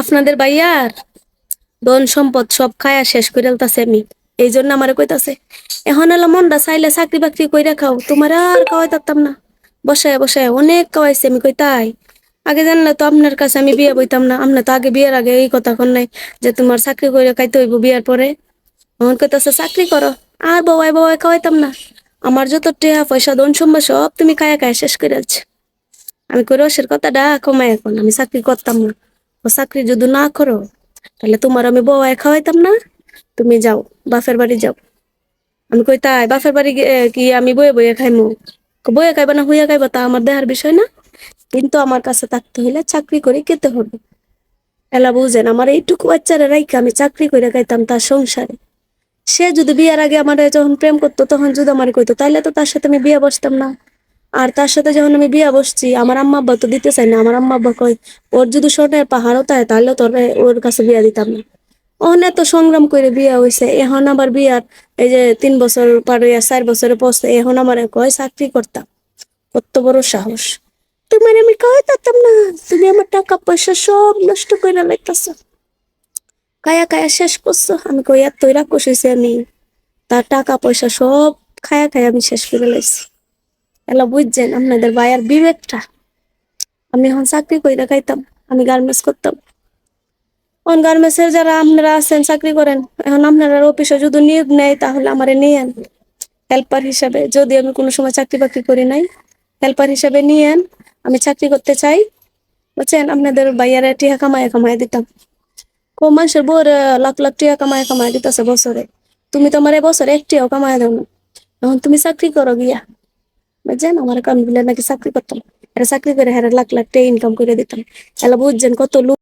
আপনাদের ভাইয়ার ধন সম্পদ সব খায়া শেষ করে আলতাছে আমি। এই জন্য আমারে কইতাছে, এখন এলা মনটা চাইলে চাকরি বাকরি কইরা খাও, তোমার আর খাওয়াই থাকতাম না। বসায় বসায় অনেক খাওয়াইছে আমি কই তাই। আগে জানলে তো আপনার কাছে আমি বিয়ে বইতাম না আপনার তো আগে বিয়ের আগে এই কথা কন নাই যে তোমার চাকরি করে খাইতে হইব বিয়ার পরে। এখন কইতাছে, চাকরি করো, আর বাবাই বাবাই খাওয়াইতাম না। আমার যত টেহা পয়সা, ধন সম্পদ সব তুমি খায়া খায়া শেষ করে আমি কই রসের কথাটা কমাই এখন আমি চাকরি করতাম না। চাকরি যদি না করো, তাহলে তোমার আমি বউয়ায় খাওয়াইতাম না। তুমি যাও, বাপের বাড়ি যাও। আমি কই, তাই, বাপের বাড়ি কি আমি বয়ে বয়ে খাইমু? বয়ে খাইবা না, হুইয়া খাইবা, তা আমার দেহার বিষয় না। কিন্তু আমার কাছে থাকতে হইলে চাকরি করে খেতে হবে। এলা বুঝেন, আমার এইটুকু বাচ্চারা রাইকে আমি চাকরি করে খাইতাম তার সংসারে। সে যদি বিয়ার আগে আমার যখন প্রেম করতো, তখন যদি আমার কইতো, তাইলে তো তার সাথে আমি বিয়ে বসতাম না। আর তার সাথে যখন আমি বিয়া বসছি, আমার আম্মা আব্বা তো দিতে চাই না। আমার আম্মা আব্বা কয়, ওর যদি স্বর্ণের পাহাড়ও তাই, তাহলে তোর ওর কাছে বিয়া দিতাম না। ওখানে এত সংগ্রাম করে বিয়া হয়েছে এখন আবার বিয়ার এই যে তিন বছর পার হইয়া চার বছরে পৌঁছে এখন আমার কয়, চাকরি করতাম কত বড় সাহস। তোমার আমি কয় তাতাম না। তুমি আমার টাকা পয়সা সব নষ্ট করে লাইতাছ। কায়া কায়া শেষ করছ। আমি কই এত রাক্ষস হয়েছে আমি। তার টাকা পয়সা সব খায়া খায়া আমি শেষ করে লাইছি। এলা বুঝছেন, আপনাদের ভাইয়ার বিবেকটা। আমি এখন চাকরি কইরা খাইতাম, আমি গার্মেন্টস করতাম। অন গার্মেন্টসের যারা আপনারা আছেন, চাকরি করেন, এখন আপনারা অফিসে যদি নিয়োগ নেয়, তাহলে আমারে নিয়েন। হেল্পার হিসাবে, যদি আমি কোনো সময় চাকরি বাকরি করি নাই হেল্পার হিসাবে নিয়েন, আমি চাকরি করতে চাই। বুঝছেন? আপনাদের ভাইয়ারা টিহা কামায় কামায় দিতাম। কম মানুষের বউর লাখ লাখ টিহা কামায় কামায় দিতেছে বছরে। তুমি তো আমার বছরে একটিও কামায় দাও না। এখন তুমি চাকরি করো গিয়া। বুঝছেন আমার কাম নাকি চাকরি করতাম এটা চাকরি করে হ্যাঁ লাখ লাখ টাকা ইনকাম করে দিতাম এলা বুঝছেন কত লোক